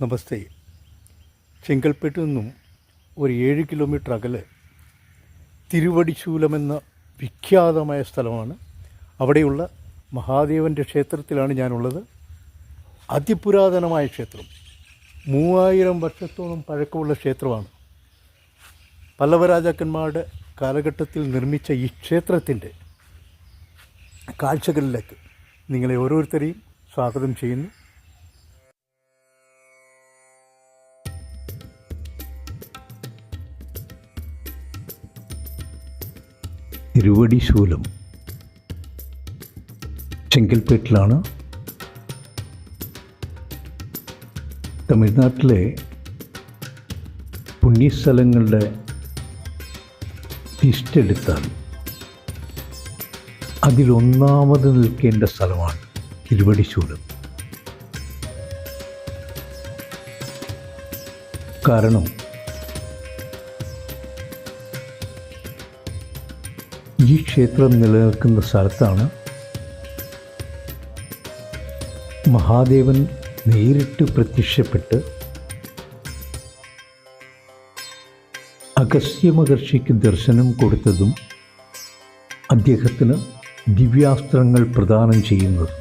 നമസ്തേ. ചെങ്കൽപ്പേട്ടിൽ നിന്നും ഒരു ഏഴ് കിലോമീറ്റർ അകലെ തിരുവടിശൂലമെന്ന വിഖ്യാതമായ സ്ഥലമാണ്. അവിടെയുള്ള മഹാദേവന്റെ ക്ഷേത്രത്തിലാണ് ഞാനുള്ളത്. അതിപുരാതനമായ ക്ഷേത്രം. മൂവായിരം വർഷത്തോളം പഴക്കമുള്ള ക്ഷേത്രമാണ്. പല്ലവ രാജാക്കന്മാരുടെ കാലഘട്ടത്തിൽ നിർമ്മിച്ച ഈ ക്ഷേത്രത്തിന്റെ കാഴ്ചകളിലേക്ക് നിങ്ങളെ ഓരോരുത്തരെയും സ്വാഗതം ചെയ്യുന്നു. തിരുവടി ശൂലം. ചെങ്കൽപ്പേട്ടിലാണ് തമിഴ്നാട്ടിലെ പുണ്യസ്ഥലങ്ങളുടെ ലിസ്റ്റ് എടുത്താൽ അതിലൊന്നാമത് നിൽക്കേണ്ട സ്ഥലമാണ് തിരുവടിശൂലം കാരണം ഈ ക്ഷേത്രം നിലനിൽക്കുന്ന സ്ഥലത്താണ് മഹാദേവൻ നേരിട്ട് പ്രത്യക്ഷപ്പെട്ട് അഗസ്ത്യ മഹർഷിക്ക് ദർശനം കൊടുത്തതും അദ്ദേഹത്തിന് ദിവ്യാസ്ത്രങ്ങൾ പ്രദാനം ചെയ്യുന്നതും.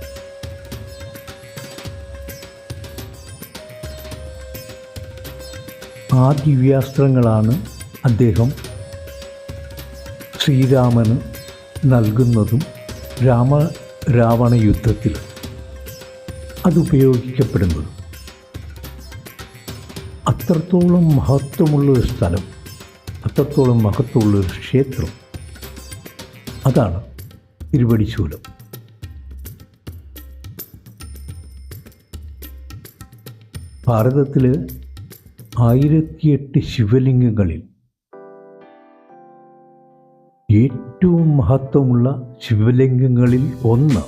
ആ ദിവ്യാസ്ത്രങ്ങളാണ് അദ്ദേഹം ശ്രീരാമന് നൽകുന്നതും രാമ രാവണ യുദ്ധത്തിൽ അതുപയോഗിക്കപ്പെടുന്നതും അത്രത്തോളം മഹത്വമുള്ളൊരു സ്ഥലം അത്രത്തോളം മഹത്വമുള്ളൊരു ക്ഷേത്രം അതാണ് തിരുവടിശൂലം ഭാരതത്തിൽ ആയിരത്തിയെട്ട് ശിവലിംഗങ്ങളിൽ ഏറ്റവും മഹത്വമുള്ള ശിവലിംഗങ്ങളിൽ ഒന്ന്.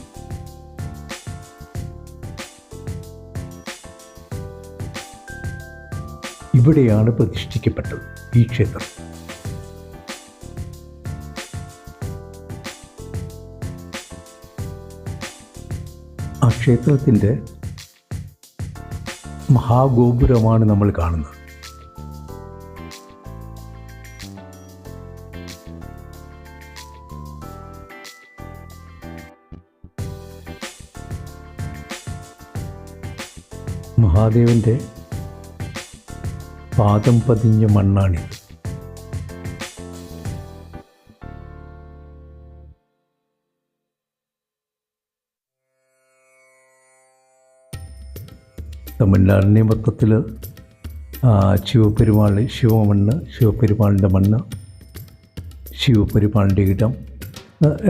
ഇവിടെയാണ് പ്രതിഷ്ഠിക്കപ്പെട്ടത് ഈ ക്ഷേത്രം. ആ ക്ഷേത്രത്തിന്റെ മഹാഗോപുരമാണ് നമ്മൾ കാണുന്നത്. മഹാദേവന്റെ പാദം പതിഞ്ഞ മണ്ണാണിത് തമിഴ്നാടിനെ മൊത്തത്തിൽ ശിവപെരുമാൾ ശിവമണ്ണ് ശിവപെരുമാളിന്റെ മണ്ണ് ശിവപെരുമാളിന്റെ ഇടം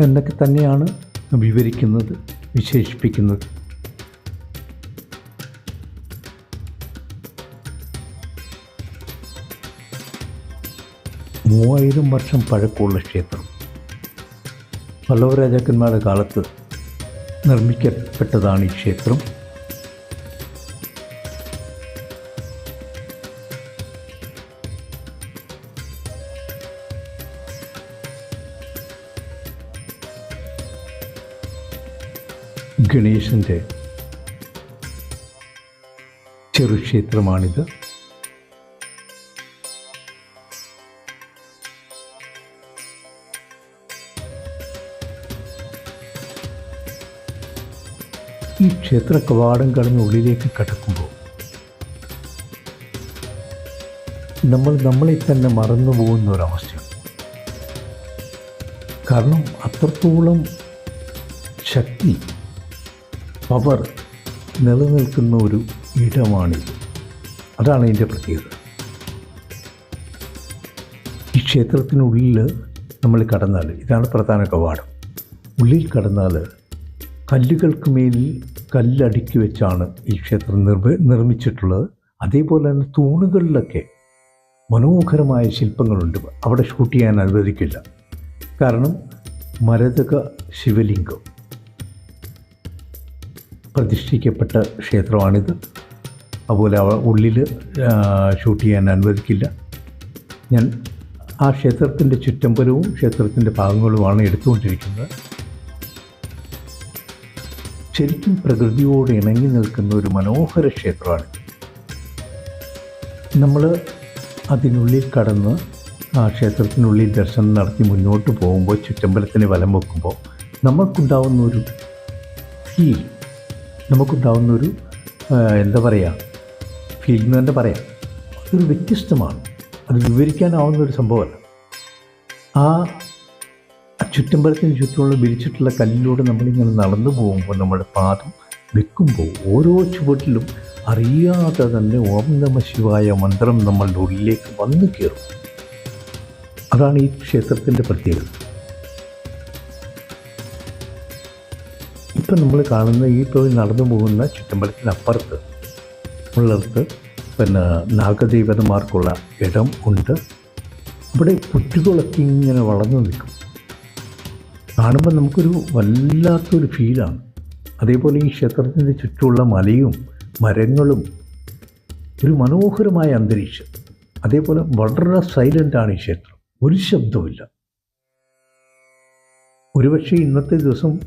എന്നൊക്കെ തന്നെയാണ് വിവരിക്കുന്നത് വിശേഷിപ്പിക്കുന്നത്. മൂവായിരം വർഷം പഴക്കമുള്ള ക്ഷേത്രം. പല്ലവ രാജാക്കന്മാരുടെ കാലത്ത് നിർമ്മിക്കപ്പെട്ടതാണ് ഈ ക്ഷേത്രം. ഗണേശന്റെ ചെറുക്ഷേത്രമാണിത്. ക്ഷേത്ര കവാടം കടന്ന് ഉള്ളിലേക്ക് കടക്കുമ്പോൾ നമ്മൾ നമ്മളെ തന്നെ മറന്നു പോകുന്ന ഒരവസ്ഥയാണ് കാരണം അത്രത്തോളം ശക്തി പവർ നിലനിൽക്കുന്ന ഒരു ഇടമാണിത്. അതാണ് ഇതിന്റെ പ്രത്യേകത. ഈ ക്ഷേത്രത്തിനുള്ളിൽ നമ്മൾ കടന്നാൽ ഇതാണ് പ്രധാന കവാടം. ഉള്ളിൽ കടന്നാൽ കല്ലുകൾക്ക് മേലിൽ കല്ലടുക്കി വെച്ചാണ് ഈ ക്ഷേത്രം നിർമ്മ നിർമ്മിച്ചിട്ടുള്ളത്. അതേപോലെ തന്നെ തൂണുകളിലൊക്കെ മനോഹരമായ ശില്പങ്ങളുണ്ട്. അവിടെ ഷൂട്ട് ചെയ്യാൻ അനുവദിക്കില്ല. കാരണം മരതക ശിവലിംഗം പ്രതിഷ്ഠിക്കപ്പെട്ട ക്ഷേത്രമാണിത്. അതുപോലെ അവ ഉള്ളിൽ ഷൂട്ട് ചെയ്യാൻ അനുവദിക്കില്ല. ഞാൻ ആ ക്ഷേത്രത്തിന്റെ ചുറ്റമ്പലവും ക്ഷേത്രത്തിന്റെ ഭാഗങ്ങളുമാണ് എടുത്തുകൊണ്ടിരിക്കുന്നത്. ശരിക്കും പ്രകൃതിയോട് ഇണങ്ങി നിൽക്കുന്ന ഒരു മനോഹര ക്ഷേത്രമാണ്. നമ്മൾ അതിനുള്ളിൽ കടന്ന് ആ ക്ഷേത്രത്തിനുള്ളിൽ ദർശനം നടത്തി മുന്നോട്ട് പോകുമ്പോൾ ചുറ്റമ്പലത്തിന് വലം വെക്കുമ്പോൾ നമുക്കുണ്ടാവുന്ന ഒരു ഫീൽ നമുക്കുണ്ടാവുന്ന ഒരു എന്താ പറയുക ഫീൽ എന്ന് തന്നെ പറയാം. അതൊരു വ്യത്യസ്തമാണ്. അത് വിവരിക്കാനാവുന്ന ഒരു സംഭവമല്ല. ആ ചുറ്റമ്പലത്തിന് ചുറ്റുമുള്ള വിരിച്ചിട്ടുള്ള കല്ലിലൂടെ നമ്മളിങ്ങനെ നടന്നു പോകുമ്പോൾ നമ്മുടെ പാദം വെക്കുമ്പോൾ ഓരോ ചുവട്ടിലും അറിയാതെ തന്നെ ഓം നമ ശിവായ മന്ത്രം നമ്മളുടെ ഉള്ളിലേക്ക് വന്നു കയറും. അതാണ് ഈ ക്ഷേത്രത്തിന്റെ പ്രത്യേകത. ഇപ്പം നമ്മൾ കാണുന്ന ഈ ഇപ്പോൾ നടന്നു പോകുന്ന ചുറ്റമ്പലത്തിനപ്പുറത്ത് ഉള്ളിടത്ത് പിന്നെ നാഗദേവതമാർക്കുള്ള ഇടം ഉണ്ട്. അവിടെ കുട്ടികളൊക്കെ ഇങ്ങനെ വളർന്നു നിൽക്കും. കാണുമ്പോൾ നമുക്കൊരു വല്ലാത്തൊരു ഫീലാണ്. അതേപോലെ ഈ ക്ഷേത്രത്തിന്റെ ചുറ്റുമുള്ള മലയും മരങ്ങളും ഒരു മനോഹരമായ അന്തരീക്ഷം. അതേപോലെ വളരെ സൈലന്റാണ് ഈ ക്ഷേത്രം. ഒരു ശബ്ദവുമില്ല. ഒരുപക്ഷെ ഇന്നത്തെ ദിവസം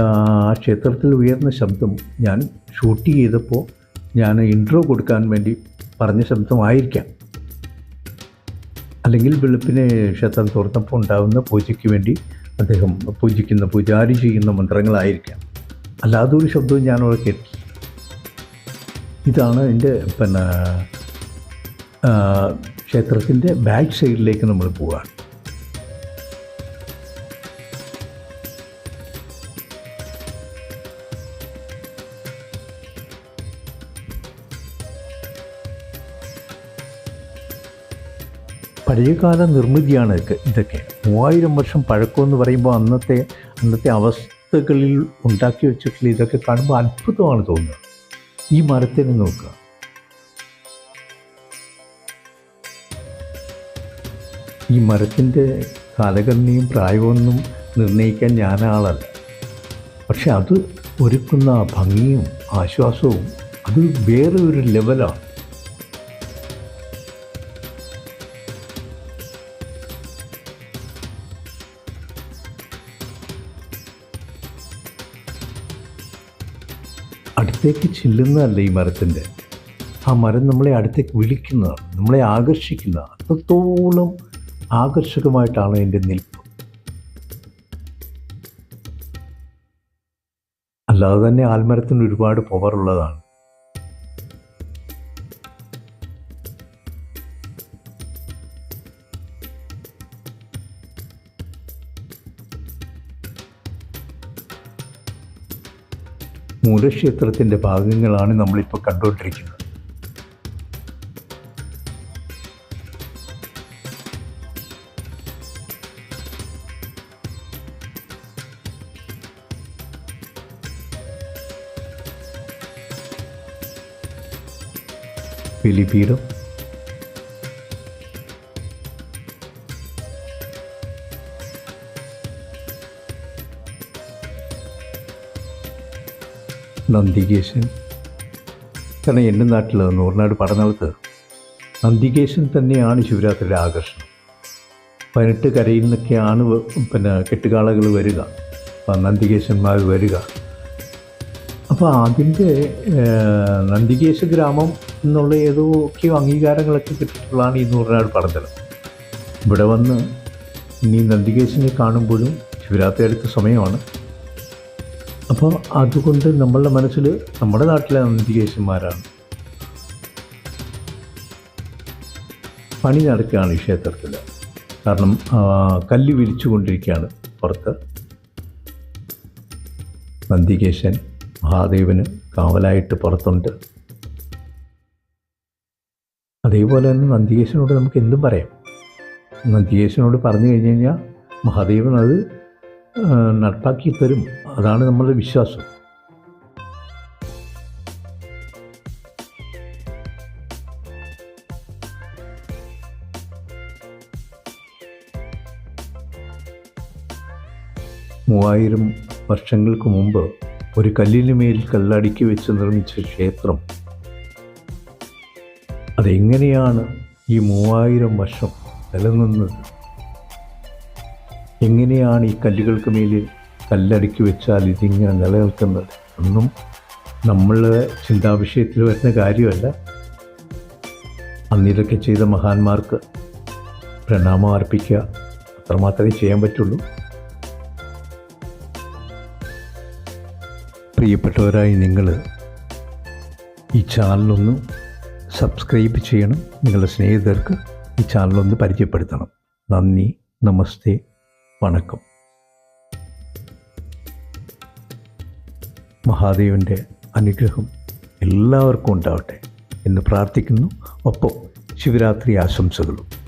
ആ ക്ഷേത്രത്തിൽ ഉയർന്ന ശബ്ദം ഞാൻ ഷൂട്ട് ചെയ്തപ്പോൾ ഞാൻ ഇൻട്രോ കൊടുക്കാൻ വേണ്ടി പറഞ്ഞ ശബ്ദമായിരിക്കാം. അല്ലെങ്കിൽ വെളുപ്പിനെ ക്ഷേത്രം തുറന്നപ്പോൾ ഉണ്ടാകുന്ന പൂജയ്ക്ക് വേണ്ടി അദ്ദേഹം പൂജിക്കുന്ന പൂജാരി ചെയ്യുന്ന മന്ത്രങ്ങളായിരിക്കാം. അല്ലാതെ ഒരു ശബ്ദവും ഞാനവിടെ കേട്ടില്ല ഇതാണ് എന്റെ പിന്നെ ക്ഷേത്രത്തിന്റെ ബാക്ക് സൈഡിലേക്ക് നമ്മൾ പോവുകയാണ് പഴയകാല നിർമ്മിതിയാണ് ഇതൊക്കെ. മൂവായിരം വർഷം പഴക്കമെന്ന് പറയുമ്പോൾ അന്നത്തെ അന്നത്തെ അവസ്ഥകളിൽ ഉണ്ടാക്കി വെച്ചിട്ടുള്ള ഇതൊക്കെ കാണുമ്പോൾ അത്ഭുതമാണ് തോന്നുന്നത് ഈ മരത്തിന് നോക്കുക. ഈ മരത്തിന്റെ കാലഘടനയും പ്രായമൊന്നും നിർണയിക്കാൻ ഞാനാളല്ല. പക്ഷെ അത് ഒരുക്കുന്ന ഭംഗിയും ആശ്വാസവും അത് വേറെ ഒരു ലെവലാണ് അടുത്തേക്ക് ചെല്ലുന്നതല്ല ഈ മരത്തിന്റെ. ആ മരം നമ്മളെ അടുത്തേക്ക് വിളിക്കുന്നതാണ് നമ്മളെ ആകർഷിക്കുന്നതാണ്. അത്രത്തോളം ആകർഷകമായിട്ടാണ് എന്റെ നിൽപ്പ്. അല്ലാതെ തന്നെ ആൽമരത്തിന് ഒരുപാട് പവറുള്ളതാണ് മൂലക്ഷേത്രത്തിന്റെ ഭാഗങ്ങളാണ് നമ്മളിപ്പോൾ കണ്ടുകൊണ്ടിരിക്കുന്നത്. ബലിപീഠം നന്ദികേശൻ. കാരണം എന്റെ നാട്ടിൽ നൂറിനാട് പടനാളത്ത് നന്ദികേശൻ തന്നെയാണ് ശിവരാത്രിയുടെ ആകർഷണം. പതിനെട്ട് കരയിൽ നിന്നൊക്കെയാണ് പിന്നെ കെട്ടുകാളകൾ വരിക. നന്ദികേശന്മാർ വരിക. അപ്പോൾ അതിന്റെ നന്ദികേശ ഗ്രാമം എന്നുള്ള ഏതൊക്കെയോ അംഗീകാരങ്ങളൊക്കെ കിട്ടിയിട്ടുള്ളതാണ് ഈ നൂറിനാട് പടന്തലം ഇവിടെ വന്ന് നീ നന്ദികേശനെ കാണുമ്പോഴും ശിവരാത്രി അടുത്ത സമയമാണ്. അപ്പോൾ അതുകൊണ്ട് നമ്മളുടെ മനസ്സിൽ നമ്മുടെ നാട്ടിലെ നന്ദികേശന്മാരാണ് പണി നടക്കുകയാണ് ഈ ക്ഷേത്രത്തിൽ കാരണം കല്ല് വിരിച്ചു കൊണ്ടിരിക്കുകയാണ് പുറത്ത്. നന്ദികേശൻ മഹാദേവന് കാവലായിട്ട് പുറത്തുണ്ട്. അതേപോലെ തന്നെ നന്ദികേശനോട് നമുക്ക് എന്തും പറയാം. നന്ദികേശനോട് പറഞ്ഞു കഴിഞ്ഞു കഴിഞ്ഞാൽ മഹാദേവൻ അത് നടപ്പാക്കി തരും. അതാണ് നമ്മളുടെ വിശ്വാസം. മൂവായിരം വർഷങ്ങൾക്ക് മുമ്പ് ഒരു കല്ലിന് മേൽ കല്ലടുക്കി വെച്ച് നിർമ്മിച്ച ക്ഷേത്രം. അതെങ്ങനെയാണ് ഈ മൂവായിരം വർഷം നിലനിന്നത്? എങ്ങനെയാണ് ഈ കല്ലുകൾക്ക് മേൽ കല്ലടുക്കി വെച്ചാൽ ഇതിങ്ങനെ നിലനിൽക്കുന്നത്? ഒന്നും നമ്മൾ ചിന്താവിഷയത്തിൽ വരുന്ന കാര്യമല്ല. അന്നിതൊക്കെ ചെയ്ത മഹാന്മാർക്ക് പ്രണാമം അർപ്പിക്കുക അത്രമാത്രമേ ചെയ്യാൻ പറ്റുള്ളൂ. പ്രിയപ്പെട്ടവരായി നിങ്ങൾ ഈ ചാനലൊന്ന് സബ്സ്ക്രൈബ് ചെയ്യണം. നിങ്ങളുടെ സ്നേഹിതർക്ക് ഈ ചാനലൊന്ന് പരിചയപ്പെടുത്തണം. നന്ദി നമസ്തേ. വണക്കം. മഹാദേവന്റെ അനുഗ്രഹം എല്ലാവർക്കും ഉണ്ടാവട്ടെ എന്ന് പ്രാർത്ഥിക്കുന്നു. ഒപ്പം ശിവരാത്രി ആശംസകളും.